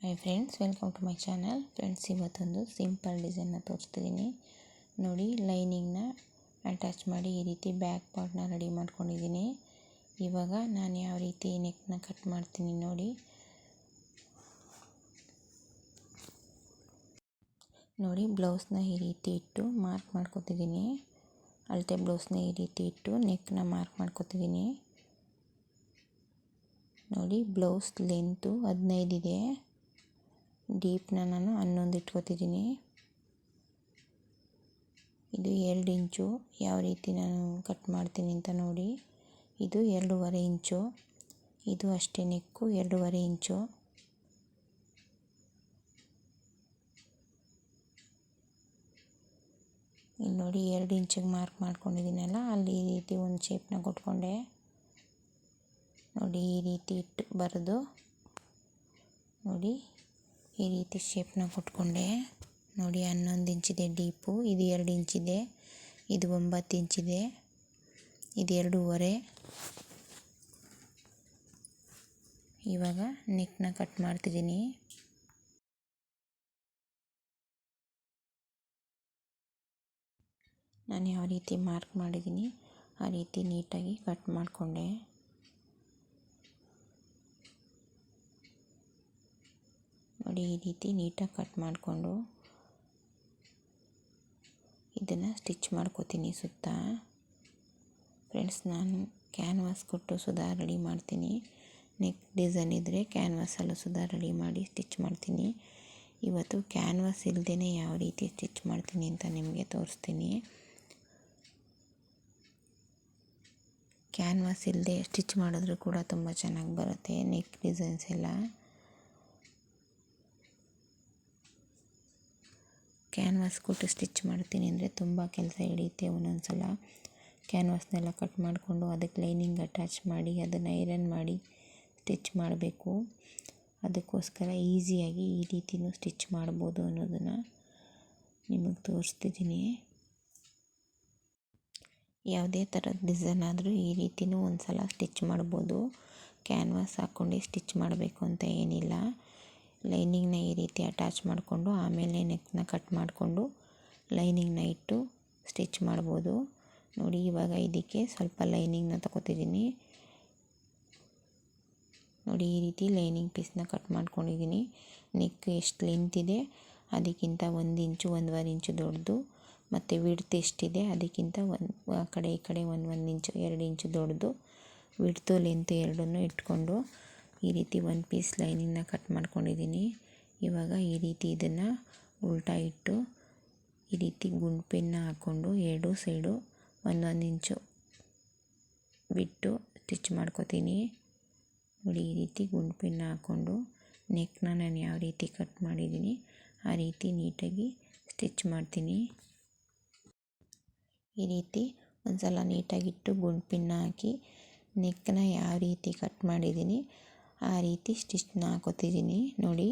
Hi friends welcome to my channel friends ಇವತ್ತೊಂದು simple ಡಿಸೈನ್ನ ತೋರಿಸ್ತಿದ್ದೀನಿ ನೋಡಿ ಲೈನಿಂಗ್ನ ಅಟ್ಯಾಚ್ ಮಾಡಿ ಈ ರೀತಿ ಬ್ಯಾಕ್ ಪಾರ್ಟ್ನ ರೆಡಿ ಮಾಡ್ಕೊಂಡಿದ್ದೀನಿ ಇವಾಗ ನಾನು ಯಾವ ರೀತಿ ನೆಕ್ನ ಕಟ್ ಮಾಡ್ತೀನಿ ನೋಡಿ. ನೋಡಿ ಬ್ಲೌಸ್ನ ಈ ರೀತಿ ಇಟ್ಟು ಮಾರ್ಕ್ ಮಾಡ್ಕೊತಿದ್ದೀನಿ ಅಳತೆ ಬ್ಲೌಸ್ನ ಈ ರೀತಿ ಇಟ್ಟು ನೆಕ್ನ ಮಾರ್ಕ್ ಮಾಡ್ಕೊತಿದ್ದೀನಿ ನೋಡಿ ಬ್ಲೌಸ್ ಲೆಂತು ಹದಿನೈದಿದೆ ಡೀಪ್ನ ನಾನು ಹನ್ನೊಂದು ಇಟ್ಕೋತಿದ್ದೀನಿ. ಇದು ಎರಡು ಇಂಚು. ಯಾವ ರೀತಿ ನಾನು ಕಟ್ ಮಾಡ್ತೀನಿ ಅಂತ ನೋಡಿ. ಇದು ಎರಡೂವರೆ ಇಂಚು. ಇದು ಅಷ್ಟೇ ನೆಕ್ಕು ಎರಡೂವರೆ ಇಂಚು. ಇಲ್ಲಿ ನೋಡಿ ಎರಡು ಇಂಚಿಗೆ ಮಾರ್ಕ್ ಮಾಡ್ಕೊಂಡಿದ್ದೀನಲ್ಲ, ಅಲ್ಲಿ ಈ ರೀತಿ ಒಂದು ಶೇಪ್ನ ಕೊಟ್ಕೊಂಡೆ. ನೋಡಿ ಈ ರೀತಿ ಇಟ್ಟು ಬರೆದು. ನೋಡಿ ಈ ರೀತಿ ಶೇಪ್ನ ಕೊಟ್ಕೊಂಡೆ. ನೋಡಿ ಹನ್ನೊಂದು ಇಂಚಿದೆ ಡೀಪು ಇದು ಎರಡು ಇಂಚಿದೆ, ಇದು ಒಂಬತ್ತು ಇಂಚಿದೆ, ಇದು ಎರಡೂವರೆ. ಇವಾಗ ನೆಕ್ನ ಕಟ್ ಮಾಡ್ತಿದ್ದೀನಿ. ನಾನು ಯಾವ ರೀತಿ ಮಾರ್ಕ್ ಮಾಡಿದ್ದೀನಿ, ಆ ರೀತಿ ನೀಟಾಗಿ ಕಟ್ ಮಾಡಿಕೊಂಡೆ. ನೋಡಿ ಈ ರೀತಿ ನೀಟಾಗಿ ಕಟ್ ಮಾಡಿಕೊಂಡು ಇದನ್ನು ಸ್ಟಿಚ್ ಮಾಡ್ಕೋತೀನಿ ಸುತ್ತ. ಫ್ರೆಂಡ್ಸ್, ನಾನು ಕ್ಯಾನ್ವಾಸ್ ಕೊಟ್ಟು ಸುಧಾ ರೆಡಿ ಮಾಡ್ತೀನಿ. ನೆಕ್ ಡಿಸೈನ್ ಇದ್ದರೆ ಕ್ಯಾನ್ವಾಸಲ್ಲೂ ಸುಧಾ ರೆಡಿ ಮಾಡಿ ಸ್ಟಿಚ್ ಮಾಡ್ತೀನಿ. ಇವತ್ತು ಕ್ಯಾನ್ವಾಸ್ ಇಲ್ಲದೇ ಯಾವ ರೀತಿ ಸ್ಟಿಚ್ ಮಾಡ್ತೀನಿ ಅಂತ ನಿಮಗೆ ತೋರಿಸ್ತೀನಿ. ಕ್ಯಾನ್ವಾಸ್ ಇಲ್ಲದೆ ಸ್ಟಿಚ್ ಮಾಡಿದ್ರೂ ಕೂಡ ತುಂಬ ಚೆನ್ನಾಗಿ ಬರುತ್ತೆ ನೆಕ್ ಡಿಸೈನ್ಸ್ ಎಲ್ಲ. ಕ್ಯಾನ್ವಾಸ್ ಕೊಟ್ಟು ಸ್ಟಿಚ್ ಮಾಡ್ತೀನಿ ಅಂದರೆ ತುಂಬ ಕೆಲಸ ಹಿಡಿಯುತ್ತೆ ಒಂದೊಂದು ಸಲ ಕ್ಯಾನ್ವಾಸ್ನೆಲ್ಲ ಕಟ್ ಮಾಡಿಕೊಂಡು ಅದಕ್ಕೆ ಲೈನಿಂಗ್ ಅಟ್ಯಾಚ್ ಮಾಡಿ, ಅದನ್ನು ಐರನ್ ಮಾಡಿ ಸ್ಟಿಚ್ ಮಾಡಬೇಕು. ಅದಕ್ಕೋಸ್ಕರ ಈಸಿಯಾಗಿ ಈ ರೀತಿಯೂ ಸ್ಟಿಚ್ ಮಾಡ್ಬೋದು ಅನ್ನೋದನ್ನು ನಿಮಗೆ ತೋರಿಸ್ತಿದ್ದೀನಿ. ಯಾವುದೇ ಥರದ ಡಿಸೈನ್ ಆದರೂ ಈ ರೀತಿಯೂ ಒಂದು ಸಲ ಸ್ಟಿಚ್ ಮಾಡ್ಬೋದು. ಕ್ಯಾನ್ವಾಸ್ ಹಾಕ್ಕೊಂಡು ಸ್ಟಿಚ್ ಮಾಡಬೇಕು ಅಂತ ಏನಿಲ್ಲ. ಲೈನಿಂಗ್ನ ಈ ರೀತಿ ಅಟ್ಯಾಚ್ ಮಾಡಿಕೊಂಡು ಆಮೇಲೆ ನೆಕ್ನ ಕಟ್ ಮಾಡಿಕೊಂಡು ಲೈನಿಂಗ್ನ ಇಟ್ಟು ಸ್ಟಿಚ್ ಮಾಡ್ಬೋದು. ನೋಡಿ, ಇವಾಗ ಇದಕ್ಕೆ ಸ್ವಲ್ಪ ಲೈನಿಂಗ್ನ ತಗೋತಿದ್ದೀನಿ. ನೋಡಿ, ಈ ರೀತಿ ಲೈನಿಂಗ್ ಪೀಸ್ನ ಕಟ್ ಮಾಡ್ಕೊಂಡಿದ್ದೀನಿ. ನೆಕ್ ಎಷ್ಟು ಲೆಂತ್ ಇದೆ, ಅದಕ್ಕಿಂತ ಒಂದು ಇಂಚು, ಒಂದುವರೆ ಇಂಚು ದೊಡ್ಡದು. ಮತ್ತು ವಿಡ್ತ್ ಎಷ್ಟಿದೆ, ಅದಕ್ಕಿಂತ ಒಂದು, ಆ ಕಡೆ ಈ ಕಡೆ ಒಂದು ಒಂದು ಇಂಚು, ಎರಡು ಇಂಚು ದೊಡ್ಡದು. ವಿಡ್ತು ಲೆಂತ್ ಎರಡನ್ನೂ ಇಟ್ಕೊಂಡು ಈ ರೀತಿ ಒನ್ ಪೀಸ್ ಲೈನಿಂದ ಕಟ್ ಮಾಡ್ಕೊಂಡಿದ್ದೀನಿ. ಇವಾಗ ಈ ರೀತಿ ಇದನ್ನು ಉಲ್ಟಾ ಇಟ್ಟು ಈ ರೀತಿ ಗುಂಡು ಹಾಕ್ಕೊಂಡು ಎರಡು ಸೈಡು ಒಂದೊಂದು ಇಂಚು ಬಿಟ್ಟು ಸ್ಟಿಚ್ ಮಾಡ್ಕೋತೀನಿ. ನೋಡಿ ಈ ರೀತಿ ಗುಂಡು ಪಿನ್ ಹಾಕ್ಕೊಂಡು ನೆಕ್ನ ನಾನು ಯಾವ ರೀತಿ ಕಟ್ ಮಾಡಿದ್ದೀನಿ ಆ ರೀತಿ ನೀಟಾಗಿ ಸ್ಟಿಚ್ ಮಾಡ್ತೀನಿ. ಈ ರೀತಿ ಒಂದು ಸಲ ನೀಟಾಗಿಟ್ಟು ಗುಂಡು ಪಿನ್ನ ಹಾಕಿ ನೆಕ್ನ ಯಾವ ರೀತಿ ಕಟ್ ಮಾಡಿದ್ದೀನಿ ಆ ರೀತಿ ಸ್ಟಿಚ್ನ ಹಾಕೋತಿದ್ದೀನಿ. ನೋಡಿ.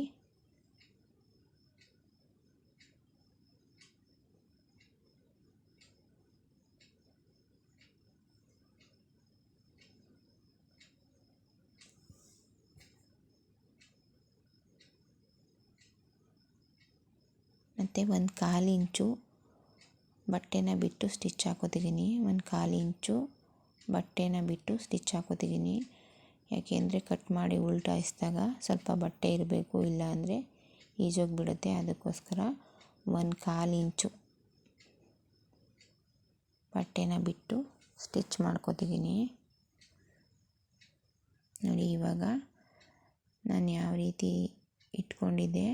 ಮತ್ತು ಒಂದು ಕಾಲು ಇಂಚು ಬಟ್ಟೆನ ಬಿಟ್ಟು ಸ್ಟಿಚ್ ಹಾಕೋತಿದ್ದೀನಿ. ಒಂದು ಕಾಲು ಇಂಚು ಬಟ್ಟೆನ ಬಿಟ್ಟು ಸ್ಟಿಚ್ ಹಾಕೋತಿದ್ದೀನಿ. ಯಾಕೆಂದರೆ ಕಟ್ ಮಾಡಿ ಉಲ್ಟಾಯಿಸಿದಾಗ ಸ್ವಲ್ಪ ಬಟ್ಟೆ ಇರಬೇಕು, ಇಲ್ಲ ಅಂದರೆ ಈಜೋಗಿಬಿಡುತ್ತೆ ಅದಕ್ಕೋಸ್ಕರ ಒಂದು ಕಾಲು ಇಂಚು ಬಟ್ಟೆನ ಬಿಟ್ಟು ಸ್ಟಿಚ್ ಮಾಡ್ಕೋತಿದ್ದೀನಿ. ನೋಡಿ, ಇವಾಗ ನಾನು ಯಾವ ರೀತಿ ಇಟ್ಕೊಂಡಿದ್ದೆ,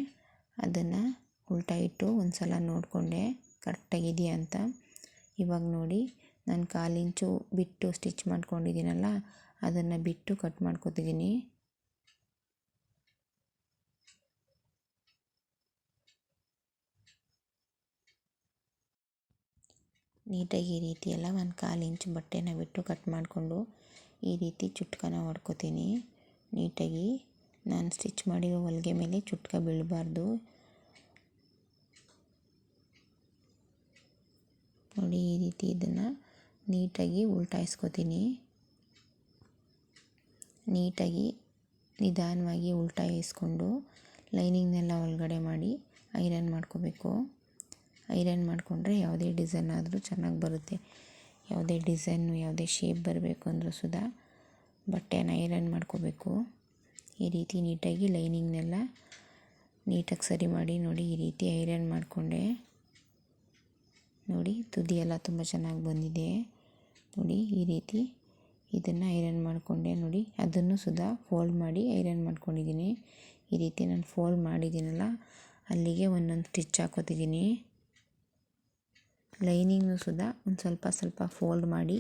ಅದನ್ನು ಉಲ್ಟಾ ಇಟ್ಟು ಒಂದು ಸಲ ನೋಡಿಕೊಂಡೆ ಕರೆಕ್ಟಾಗಿದೆಯಾ ಅಂತ ಇವಾಗ ನೋಡಿ. ನಾನು ಕಾಲು ಇಂಚು ಬಿಟ್ಟು ಸ್ಟಿಚ್ ಮಾಡ್ಕೊಂಡಿದ್ದೀನಲ್ಲ ಅದನ್ನು ಬಿಟ್ಟು ಕಟ್ ಮಾಡ್ಕೊತಿದ್ದೀನಿ ನೀಟಾಗಿ ಈ ರೀತಿ ಒಂದು ಕಾಲು ಇಂಚು ಬಟ್ಟೆನ ಬಿಟ್ಟು ಕಟ್ ಮಾಡಿಕೊಂಡು ಈ ರೀತಿ ಚುಟ್ಕನ ಹೊಡ್ಕೊತೀನಿ. ನೀಟಾಗಿ ನಾನು ಸ್ಟಿಚ್ ಮಾಡಿರೋ ಹೊಲಿಗೆ ಮೇಲೆ ಚುಟ್ಕ ಬೀಳಬಾರ್ದು. ನೋಡಿ ಈ ರೀತಿ ಇದನ್ನು ನೀಟಾಗಿ ಉಲ್ಟಾಯಿಸ್ಕೊತೀನಿ. ನೀಟಾಗಿ ನಿಧಾನವಾಗಿ ಉಲ್ಟಾಯಿಸ್ಕೊಂಡು ಲೈನಿಂಗ್ನೆಲ್ಲ ಒಳಗಡೆ ಮಾಡಿ ಐರನ್ ಮಾಡ್ಕೋಬೇಕು. ಐರನ್ ಮಾಡಿಕೊಂಡ್ರೆ ಯಾವುದೇ ಡಿಸೈನ್ ಆದರೂ ಚೆನ್ನಾಗಿ ಬರುತ್ತೆ. ಯಾವುದೇ ಡಿಸೈನು, ಯಾವುದೇ ಶೇಪ್ ಬರಬೇಕು ಅಂದರೂ ಸುದಾ ಬಟ್ಟೆನ ಐರನ್ ಮಾಡ್ಕೋಬೇಕು. ಈ ರೀತಿ ನೀಟಾಗಿ ಲೈನಿಂಗ್ನೆಲ್ಲ ನೀಟಾಗಿ ಸರಿ ಮಾಡಿ ನೋಡಿ ಈ ರೀತಿ ಐರನ್ ಮಾಡಿಕೊಂಡೆ ನೋಡಿ ತುದಿಯೆಲ್ಲ ತುಂಬ ಚೆನ್ನಾಗಿ ಬಂದಿದೆ. ನೋಡಿ ಈ ರೀತಿ ಇದನ್ನು ಐರನ್ ಮಾಡಿಕೊಂಡೆ ನೋಡಿ. ಅದನ್ನು ಸುದಾ ಫೋಲ್ಡ್ ಮಾಡಿ ಐರನ್ ಮಾಡ್ಕೊಂಡಿದ್ದೀನಿ. ಈ ರೀತಿ ನಾನು ಫೋಲ್ಡ್ ಮಾಡಿದ್ದೀನಲ್ಲ, ಅಲ್ಲಿಗೆ ಒಂದೊಂದು ಸ್ಟಿಚ್ ಹಾಕೋತಿದ್ದೀನಿ. ಲೈನಿಂಗ್ನು ಸುದಾ ಒಂದು ಸ್ವಲ್ಪ ಸ್ವಲ್ಪ ಫೋಲ್ಡ್ ಮಾಡಿ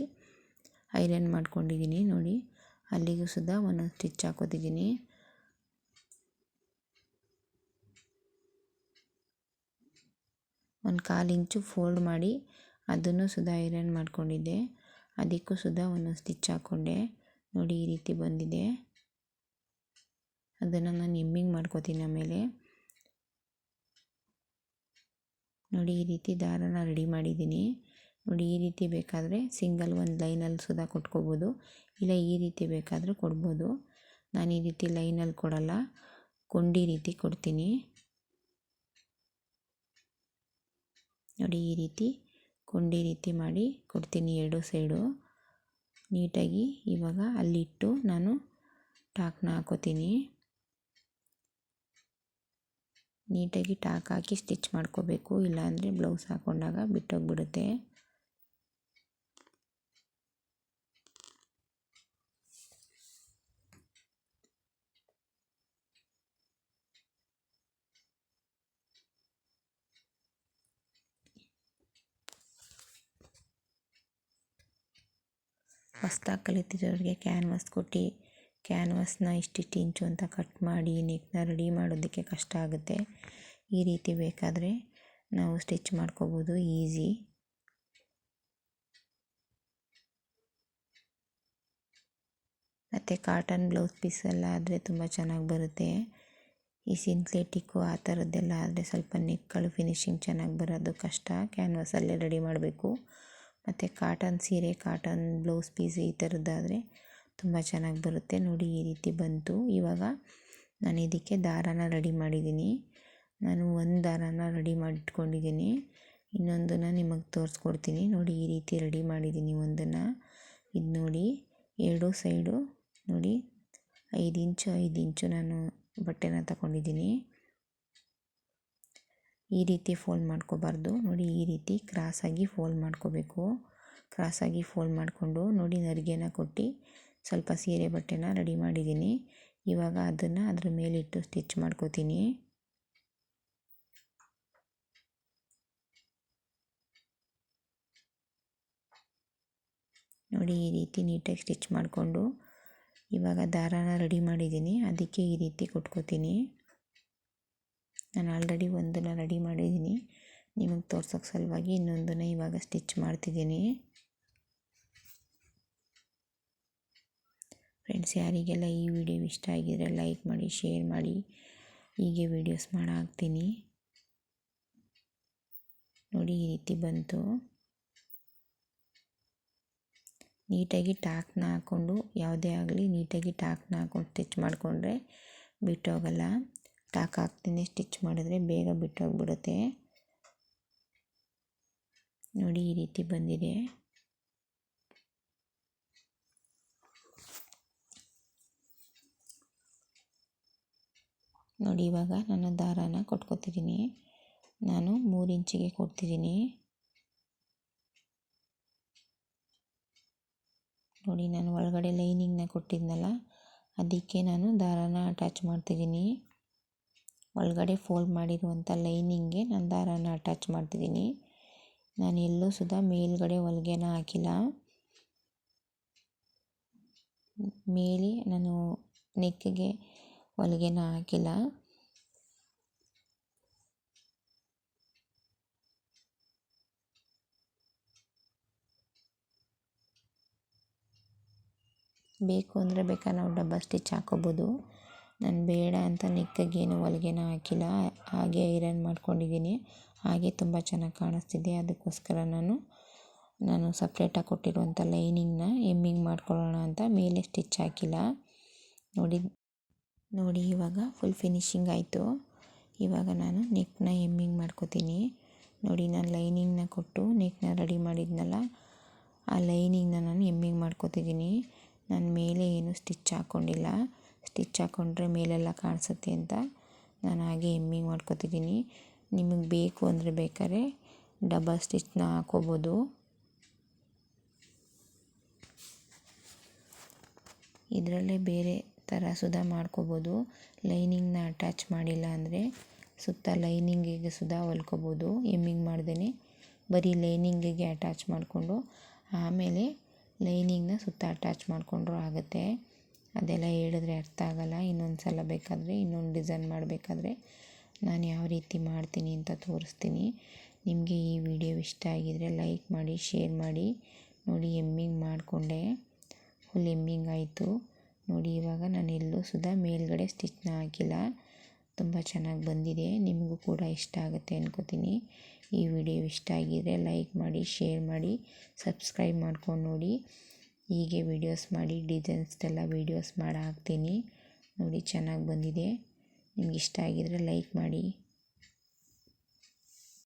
ಐರನ್ ಮಾಡ್ಕೊಂಡಿದ್ದೀನಿ ನೋಡಿ. ಅಲ್ಲಿಗೂ ಸುದಾ ಒಂದೊಂದು ಸ್ಟಿಚ್ ಹಾಕೋತಿದ್ದೀನಿ. ಒಂದು ಕಾಲು ಇಂಚು ಫೋಲ್ಡ್ ಮಾಡಿ ಅದನ್ನು ಸುದಾ ಐರನ್ ಮಾಡ್ಕೊಂಡಿದ್ದೆ. ಅದಕ್ಕೂ ಸುದಾ ಒಂದೊಂದು ಸ್ಟಿಚ್ ಹಾಕ್ಕೊಂಡೆ ನೋಡಿ ಈ ರೀತಿ ಬಂದಿದೆ. ಅದನ್ನು ನಾನು ಎಮ್ಮಿಂಗ್ ಮಾಡ್ಕೋತೀನಿ ಆಮೇಲೆ. ನೋಡಿ ಈ ರೀತಿ ದಾರನ ರೆಡಿ ಮಾಡಿದ್ದೀನಿ. ನೋಡಿ ಈ ರೀತಿ ಬೇಕಾದರೆ ಸಿಂಗಲ್ ಒಂದು ಲೈನಲ್ಲಿ ಸುದಾ ಕೊಟ್ಕೋಬೋದು. ಇಲ್ಲ ಈ ರೀತಿ ಬೇಕಾದರೂ ಕೊಡ್ಬೋದು. ನಾನು ಈ ರೀತಿ ಲೈನಲ್ಲಿ ಕೊಡಲ್ಲ. ಕೊಂಡಿ ರೀತಿ ಕೊಡ್ತೀನಿ. ನೋಡಿ ಈ ರೀತಿ. ಕೊಂಡಿ ರೀತಿ ಮಾಡಿ ಕೊಡ್ತೀನಿ ಎರಡು ಸೈಡು. ನೀಟಾಗಿ ಇವಾಗ ಅಲ್ಲಿಟ್ಟು ನಾನು ಟಾಕ್ನ ಹಾಕೋತೀನಿ. ನೀಟಾಗಿ ಟಾಕ್ ಹಾಕಿ ಸ್ಟಿಚ್ ಮಾಡ್ಕೋಬೇಕು, ಇಲ್ಲಾಂದರೆ ಬ್ಲೌಸ್ ಹಾಕ್ಕೊಂಡಾಗ ಬಿಟ್ಟೋಗ್ಬಿಡುತ್ತೆ. ಹೊಸ್ದಾಗಿ ಕಲಿತಿರೋರಿಗೆ ಕ್ಯಾನ್ವಾಸ್ ಕೊಟ್ಟು. ಕ್ಯಾನ್ವಸ್ನ ಇಷ್ಟಿಷ್ಟು ಇಂಚು ಅಂತ ಕಟ್ ಮಾಡಿ ನೆಕ್ನ ರೆಡಿ ಮಾಡೋದಕ್ಕೆ ಕಷ್ಟ ಆಗುತ್ತೆ. ಈ ರೀತಿ ಬೇಕಾದರೆ ನಾವು ಸ್ಟಿಚ್ ಮಾಡ್ಕೋಬೋದು ಈಸಿ ಮತ್ತು ಕಾಟನ್ ಬ್ಲೌಸ್ ಪೀಸೆಲ್ಲ ಆದರೆ ತುಂಬ ಚೆನ್ನಾಗಿ ಬರುತ್ತೆ. ಈ ಸಿಂಥೆಟಿಕ್ಕು ಆ ಥರದ್ದೆಲ್ಲ ಆದರೆ ಸ್ವಲ್ಪ ನೆಕ್ಗಳು ಫಿನಿಶಿಂಗ್ ಚೆನ್ನಾಗಿ ಬರೋದು ಕಷ್ಟ. ಕ್ಯಾನ್ವಸಲ್ಲೇ ರೆಡಿ ಮಾಡಬೇಕು. ಮತ್ತು ಕಾಟನ್ ಸೀರೆ, ಕಾಟನ್ ಬ್ಲೌಸ್ ಪೀಸ್ ಈ ಥರದ್ದಾದರೆ ತುಂಬ ಚೆನ್ನಾಗಿ ಬರುತ್ತೆ. ನೋಡಿ, ಈ ರೀತಿ ಬಂತು. ಇವಾಗ ನಾನು ಇದಕ್ಕೆ ದಾರಾನ ರೆಡಿ ಮಾಡಿದ್ದೀನಿ. ನಾನು ಒಂದು ದಾರಾನ ರೆಡಿ ಮಾಡಿಟ್ಕೊಂಡಿದ್ದೀನಿ. ಇನ್ನೊಂದನ್ನು ನಿಮಗೆ ತೋರಿಸ್ಕೊಡ್ತೀನಿ. ನೋಡಿ, ಈ ರೀತಿ ರೆಡಿ ಮಾಡಿದ್ದೀನಿ ಒಂದನ್ನು. ಇದು ನೋಡಿ, ಎರಡು ಸೈಡು ನೋಡಿ, ಐದು ಇಂಚು ಐದು ಇಂಚು ನಾನು ಬಟ್ಟೆನ ತಗೊಂಡಿದ್ದೀನಿ. ಈ ರೀತಿ ಫೋಲ್ಡ್ ಮಾಡ್ಕೋಬಾರ್ದು. ನೋಡಿ, ಈ ರೀತಿ ಕ್ರಾಸಾಗಿ ಫೋಲ್ಡ್ ಮಾಡ್ಕೋಬೇಕು. ಕ್ರಾಸಾಗಿ ಫೋಲ್ಡ್ ಮಾಡಿಕೊಂಡು ನೋಡಿ, ನರಿಗೆನ ಕೊಟ್ಟು ಸ್ವಲ್ಪ ಸೀರೆ ಬಟ್ಟೆನ ರೆಡಿ ಮಾಡಿದ್ದೀನಿ. ಇವಾಗ ಅದನ್ನು ಅದ್ರ ಮೇಲಿಟ್ಟು ಸ್ಟಿಚ್ ಮಾಡ್ಕೋತೀನಿ. ನೋಡಿ, ಈ ರೀತಿ ನೀಟಾಗಿ ಸ್ಟಿಚ್ ಮಾಡಿಕೊಂಡು ಇವಾಗ ದಾರಾನ ರೆಡಿ ಮಾಡಿದ್ದೀನಿ. ಅದಕ್ಕೆ ಈ ರೀತಿ ಕೊಟ್ಕೋತೀನಿ. ನಾನು ಆಲ್ರೆಡಿ ಒಂದನ್ನು ರೆಡಿ ಮಾಡಿದ್ದೀನಿ. ನಿಮಗೆ ತೋರ್ಸೋಕ್ಕೆ ಸಲುವಾಗಿ ಇನ್ನೊಂದನ್ನು ಇವಾಗ ಸ್ಟಿಚ್ ಮಾಡ್ತಿದ್ದೀನಿ. ಫ್ರೆಂಡ್ಸ್ ಯಾರಿಗೆಲ್ಲ ಈ ವಿಡಿಯೋ ಇಷ್ಟ ಆಗಿದರೆ ಲೈಕ್ ಮಾಡಿ ಶೇರ್ ಮಾಡಿ, ಹೀಗೆ ವೀಡಿಯೋಸ್ ಮಾಡಾಕ್ತೀನಿ. ನೋಡಿ, ಈ ರೀತಿ ಬಂತು. ನೀಟಾಗಿ ಟಾಕ್ನ ಹಾಕ್ಕೊಂಡು ಯಾವುದೇ ಆಗಲಿ ನೀಟಾಗಿ ಟಾಕ್ನ ಹಾಕ್ಕೊಂಡು ಸ್ಟಿಚ್ ಮಾಡಿಕೊಂಡ್ರೆ ಬಿಟ್ಟೋಗಲ್ಲ. ಟಾಕ್ ಹಾಕ್ತೀನಿ, ಸ್ಟಿಚ್ ಮಾಡಿದ್ರೆ ಬೇಗ ಬಿಟ್ಟೋಗ್ಬಿಡುತ್ತೆ. ನೋಡಿ, ಈ ರೀತಿ ಬಂದಿದೆ. ನೋಡಿ, ಇವಾಗ ನಾನು ದಾರಾನ ಕೊಟ್ಕೊತಿದ್ದೀನಿ. ನಾನು ಮೂರು ಇಂಚಿಗೆ ಕೊಡ್ತಿದ್ದೀನಿ. ನೋಡಿ, ನಾನು ಒಳಗಡೆ ಲೈನಿಂಗ್ನ ಕೊಟ್ಟಿದ್ನಲ್ಲ, ಅದಕ್ಕೆ ನಾನು ದಾರಾನ ಅಟ್ಯಾಚ್ ಮಾಡ್ತಿದ್ದೀನಿ. ಒಳಗಡೆ ಫೋಲ್ಡ್ ಮಾಡಿರುವಂಥ ಲೈನಿಂಗ್ಗೆ ನಾನು ದಾರಾನ ಅಟ್ಯಾಚ್ ಮಾಡ್ತಿದ್ದೀನಿ. ನಾನು ಎಲ್ಲೂ ಸುಧಾ ಮೇಲ್ಗಡೆ ಹೊಲಿಗೆನ ಹಾಕಿಲ್ಲ. ಮೇಲೆ ನಾನು ನೆಕ್ಗೆ ಹೊಲಿಗೆನ ಹಾಕಿಲ್ಲ. ಬೇಕು ಅಂದರೆ ಬೇಕಾ ನಾವು ಡಬಲ್ ಸ್ಟಿಚ್ ಹಾಕೋಬೋದು ನಾನು ಬೇಡ ಅಂತ ನೆಕ್ಕಿಗೆ ಏನು ಹೊಲಿಗೆನ ಹಾಕಿಲ್ಲ. ಹಾಗೆ ಐರನ್ ಮಾಡ್ಕೊಂಡಿದ್ದೀನಿ ಹಾಗೆ ತುಂಬ ಚೆನ್ನಾಗಿ ಕಾಣಿಸ್ತಿದೆ. ಅದಕ್ಕೋಸ್ಕರ ನಾನು ನಾನು ಸಪ್ರೇಟಾಗಿ ಕೊಟ್ಟಿರುವಂಥ ಲೈನಿಂಗ್ನ ಎಮ್ಮಿಂಗ್ ಮಾಡ್ಕೊಳ್ಳೋಣ ಅಂತ ಮೇಲೆ ಸ್ಟಿಚ್ ಹಾಕಿಲ್ಲ. ನೋಡಿ ನೋಡಿ ಇವಾಗ ಫುಲ್ ಫಿನಿಶಿಂಗ್ ಆಯಿತು. ಇವಾಗ ನಾನು ನೆಕ್ನ ಎಮ್ಮಿಂಗ್ ಮಾಡ್ಕೋತೀನಿ. ನೋಡಿ, ನಾನು ಲೈನಿಂಗ್ನ ಕೊಟ್ಟು ನೆಕ್ನ ರೆಡಿ ಮಾಡಿದ್ನಲ್ಲ, ಆ ಲೈನಿಂಗ್ನ ನಾನು ಎಮ್ಮಿಂಗ್ ಮಾಡ್ಕೋತಿದ್ದೀನಿ. ನಾನು ಮೇಲೆ ಏನು ಸ್ಟಿಚ್ ಹಾಕ್ಕೊಂಡಿಲ್ಲ ಸ್ಟಿಚ್ ಹಾಕ್ಕೊಂಡ್ರೆ ಮೇಲೆಲ್ಲ ಕಾಣಿಸುತ್ತೆ ಅಂತ ನಾನು ಹಾಗೆ ಎಮ್ಮಿಂಗ್ ಮಾಡ್ಕೊತಿದ್ದೀನಿ. ನಿಮಗೆ ಬೇಕು ಅಂದರೆ ಬೇಕಾದ್ರೆ ಡಬಲ್ ಸ್ಟಿಚ್ನ ಹಾಕೋಬೋದು. ಇದರಲ್ಲೇ ಬೇರೆ ಥರ ಸುಧಾ ಮಾಡ್ಕೋಬೋದು. ಲೈನಿಂಗ್ನ ಅಟ್ಯಾಚ್ ಮಾಡಿಲ್ಲ ಅಂದರೆ ಸುತ್ತ ಲೈನಿಂಗಿಗೆ ಸುಧಾ ಹೊಲ್ಕೋಬೋದು. ಎಮ್ಮಿಂಗ್ ಮಾಡ್ದೇ ಬರೀ ಲೈನಿಂಗಿಗೆ ಅಟ್ಯಾಚ್ ಮಾಡಿಕೊಂಡು ಆಮೇಲೆ ಲೈನಿಂಗ್ನ ಸುತ್ತ ಅಟ್ಯಾಚ್ ಮಾಡಿಕೊಂಡ್ರೂ ಆಗುತ್ತೆ. ಅದೆಲ್ಲ ಹೇಳಿದ್ರೆ ಅರ್ಥ ಆಗಲ್ಲ. ಇನ್ನೊಂದು ಸಲ ಬೇಕಾದರೆ ಇನ್ನೊಂದು ಡಿಸೈನ್ ಮಾಡಬೇಕಾದ್ರೆ ನಾನು ಯಾವ ರೀತಿ ಮಾಡ್ತೀನಿ ಅಂತ ತೋರಿಸ್ತೀನಿ. ನಿಮಗೆ ಈ ವಿಡಿಯೋ ಇಷ್ಟ ಆಗಿದರೆ ಲೈಕ್ ಮಾಡಿ ಶೇರ್ ಮಾಡಿ. ನೋಡಿ ಎಮ್ಮಿಂಗ್ ಮಾಡಿಕೊಂಡೆ. ಫುಲ್ ಎಮ್ಮಿಂಗ್ ಆಯಿತು. ನೋಡಿ ಇವಾಗ ನಾನು ಎಲ್ಲೂ ಸುದಾ ಮೇಲ್ಗಡೆ ಸ್ಟಿಚ್ನ ಹಾಕಿಲ್ಲ. ತುಂಬ ಚೆನ್ನಾಗಿ ಬಂದಿದೆ. ನಿಮಗೂ ಕೂಡ ಇಷ್ಟ ಆಗುತ್ತೆ ಅನ್ಕೋತೀನಿ. ಈ ವಿಡಿಯೋ ಇಷ್ಟ ಆಗಿದ್ದರೆ ಲೈಕ್ ಮಾಡಿ ಶೇರ್ ಮಾಡಿ ಸಬ್ಸ್ಕ್ರೈಬ್ ಮಾಡ್ಕೊಂಡು ನೋಡಿ. ಹೀಗೆ ವೀಡಿಯೋಸ್ ಮಾಡಿ ಡಿಸೈನ್ಸ್ದೆಲ್ಲ ವೀಡಿಯೋಸ್ ಮಾಡಿ ಹಾಕ್ತೀನಿ ನೋಡಿ, ಚೆನ್ನಾಗಿ ಬಂದಿದೆ. ನಿಮ್ಗೆ ಇಷ್ಟ ಆಗಿದರೆ ಲೈಕ್ ಮಾಡಿ.